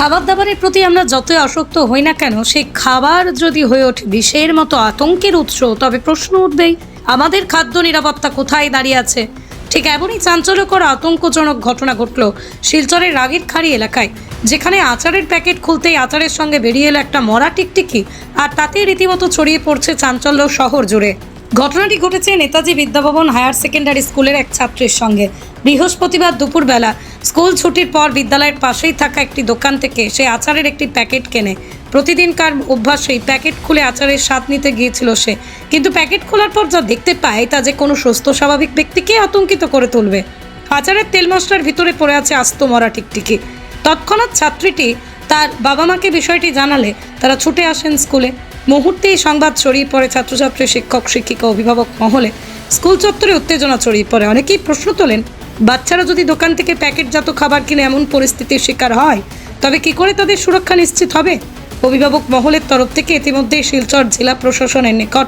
খাবার দাবারের প্রতি আমরা যতই আসক্ত হই না কেন, সেই খাবার যদি হয়ে ওঠে বিষের মতো আতঙ্কের উৎস, তবে প্রশ্ন উঠবেই, আমাদের খাদ্য নিরাপত্তা কোথায় দাঁড়িয়ে আছে? ঠিক এমনই চাঞ্চল্যকর, আতঙ্কজনক ঘটনা ঘটল শিলচরের রাগের খাড়ি এলাকায়, যেখানে আচারের প্যাকেট খুলতেই আচারের সঙ্গে বেরিয়ে এলো একটা মরা টিকটিকি, আর তাতেই রীতিমতো ছড়িয়ে পড়ছে চাঞ্চল্য শহর জুড়ে। ঘটনাটি ঘটেছে নেতাজি বিদ্যাভবন হায়ার সেকেন্ডারি স্কুলের এক ছাত্রীর সঙ্গে। বৃহস্পতিবার দুপুরবেলা স্কুল ছুটির পর বিদ্যালয়ের পাশেই থাকা একটি দোকান থেকে সে আচারের একটি প্যাকেট কেনে। প্রতিদিনকার অভ্যাসেই প্যাকেট খুলে আচারের স্বাদ নিতে গিয়েছিল সে। কিন্তু প্যাকেট খোলার পর যা দেখতে পায় তা যে কোনো সুস্থ, স্বাভাবিক ব্যক্তিকে আতঙ্কিত করে তুলবে। আচারের তেল মশলার ভিতরে পড়ে আছে আস্ত মরা টিকটিকি। তৎক্ষণাৎ ছাত্রীটি তার বাবা মাকে বিষয়টি জানালে তারা ছুটে আসেন স্কুলে। মুহূর্তেই সংবাদ ছড়িয়ে পড়ে ছাত্রছাত্রী, শিক্ষক, শিক্ষিকা, অভিভাবক মহলে। স্কুল চত্বরে উত্তেজনা ছড়িয়ে পড়ে। অনেকেই প্রশ্ন তোলেন বাচ্চারা যদি দোকান থেকে প্যাকেটজাত খাবার কিনে এমন পরিস্থিতির শিকার হয়, তবে কি করে তাদের সুরক্ষা নিশ্চিত হবে? অভিভাবক মহলের তরফ থেকে ইতিমধ্যেই শিলচর জেলা প্রশাসনের নিকট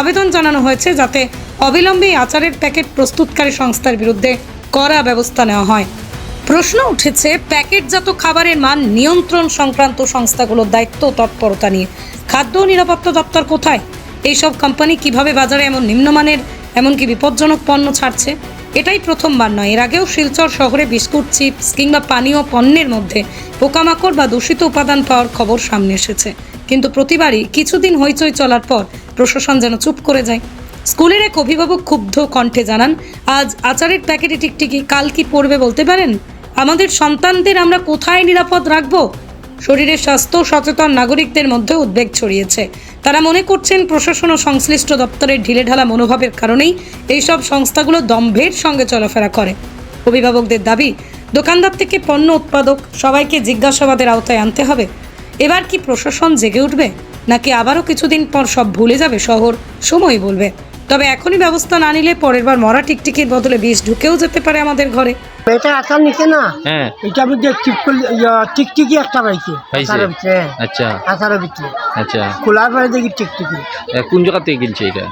আবেদন জানানো হয়েছে যাতে অবিলম্বে আচারের প্যাকেট প্রস্তুতকারী সংস্থার বিরুদ্ধে কড়া ব্যবস্থা নেওয়া হয়। প্রশ্ন উঠেছে, প্যাকেটজাত খাবারের মান নিয়ন্ত্রণ সংক্রান্ত সংস্থাগুলোর দায়িত্ব তৎপরতা নিয়ে। খাদ্য নিরাপত্তা দপ্তর কোথায়? এইসব কোম্পানি কীভাবে বাজারে এমন নিম্নমানের, এমনকি বিপজ্জনক পণ্য ছাড়ছে? এটাই প্রথমবার নয়। এর আগেও শিলচর শহরে বিস্কুট, চিপস কিংবা পানীয় পণ্যের মধ্যে পোকামাকড় বা দূষিত উপাদান পাওয়ার খবর সামনে এসেছে। কিন্তু প্রতিবারই কিছুদিন হইচই চলার পর প্রশাসন যেন চুপ করে যায়। স্কুলের এক অভিভাবক ক্ষুব্ধ কণ্ঠে জানান, আজ আচারের প্যাকেটে টিকটিকি, কাল কি পড়বে বলতে পারেন? আমাদের সন্তানদের আমরা কোথায় নিরাপদ রাখব? শরীরের স্বাস্থ্য, সচেতন নাগরিকদের মধ্যে উদ্বেগ ছড়িয়েছে। তারা মনে করছেন প্রশাসন ও সংশ্লিষ্ট দপ্তরের ঢিলেঢালা মনোভাবের কারণেই এইসব সংস্থাগুলো দম্ভের সঙ্গে চলাফেরা করে। অভিভাবকদের দাবি, দোকানদার থেকে পণ্য উৎপাদক সবাইকে জিজ্ঞাসাবাদের আওতায় আনতে হবে। এবার কি প্রশাসন জেগে উঠবে, নাকি আবারও কিছুদিন পর সব ভুলে যাবে শহর? সময় বলবে। তবে এখনই ব্যবস্থা না নিলে পরের বার মরা টিকটিকির বদলে বিষ ঢুকেও যেতে পারে আমাদের ঘরে। এটা আচার নিচে না। হ্যাঁ। এটা মধ্যে টিকটিকি একটা পাইছে? ভিতরে আচ্ছা। আচারের ভিতরে আচ্ছা। খোলার পরে দেখি টিকটিকি। কোন জায়গা থেকে কিনছে এটা?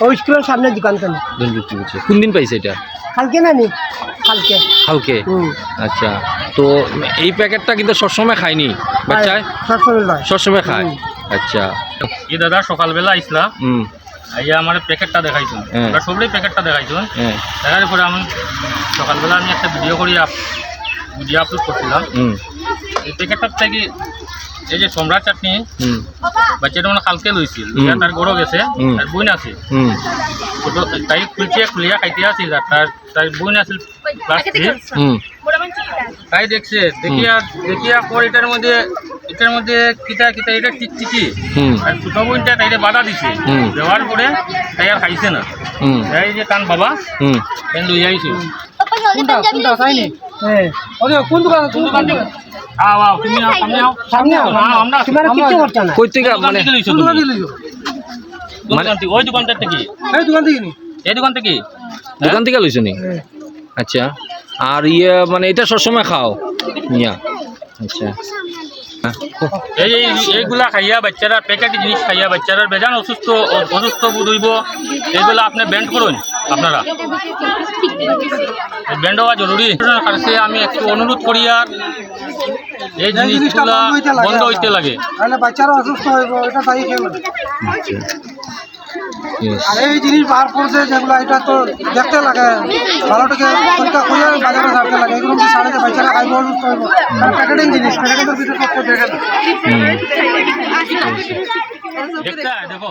ওই স্কুলের সামনে দোকান কেন বিক্রি করছে কোন দিন পাইছে এটা? কালকে না নি? কালকে। কালকে? আচ্ছা। তো এই প্যাকেটটা কিন্তু সবসময় খায়নি বাচ্চায়? সবসময় সবসময় খায়। আচ্ছা। এই দাদা সকালবেলা আইসলা হুম। আইয়া আমার প্যাকেটটা দেখাইছুন। হ্যাঁ। আমরা সবটাই প্যাকেটটা দেখাইছুন। হ্যাঁ। দেখার পরে আমি সকালবেলা আমি একটা ভিডিও করি আপ ভিডিও আপলোড করছিলাম। এই প্যাকেটটার থেকে এই যে সম্রাট চাটনি বাচ্চাটা মানে কালকে লইছিল। তার গরো গেছে তার বইন আছে। তাই খুলছে খুলিয়া খাইতে আসিল আর তার তার বইন আছিল তাই দেখছে দেখিয়া দেখিয়া পর এটার মধ্যে এটার মধ্যে কিতা কিতা এটা টিকটিকি। হুম। আর ছোট বইনটা তাইরে বাধা দিছে। দেওয়ার পরে তাই আর খাইছে না। হুম। তাই যে কান বাবা হুম। কেন লই আইছো? কোনটা কোনটা হ্যাঁ ওরে কোন দোকান কোন দোকান থেকে? আও আও তুমি সামনে আও। সামনে আও। আও, আমরা তোমার কিচ্ছু করতে না। কই থেকে মানে? কোন দোকান তুমি? থেকে লইছো? দোকান থেকে? ওই দোকানটা থেকে? এই দোকান থেকে নি। এই দোকান থেকে? দোকান থেকে লইছো নি। আচ্ছা। আর ইয়ে মানে এটা সবসময় খাও? ইয়া। আচ্ছা। এই এই এইগুলা খাইয়া বাচ্চারা প্যাকেট জিনিস খাইয়া বাচ্চারা বেজান অসুস্থ অসুস্থ বোধ হইব। এইগুলা আপনি ব্যান্ড করুন আপনারা। ব্যান্ড হওয়া জরুরি। কাছে আমি একটু অনুরোধ করি আর এই জিনিসগুলা বন্ধ হইতে লাগে। বাচ্চারা অসুস্থ হইব এটা আর এই জিনিস বার করছে যেগুলো এটা তো দেখতে লাগে। ভালোটাকে পরীক্ষা করে বাজারে ছাড়তে লাগে। এগুলো কি সাড়ে বাচ্চারা খাইব অসুস্থ হইব প্যাকেটিং জিনিস প্যাকেটিং ভিতরে সব দেখে হয়, দেখো।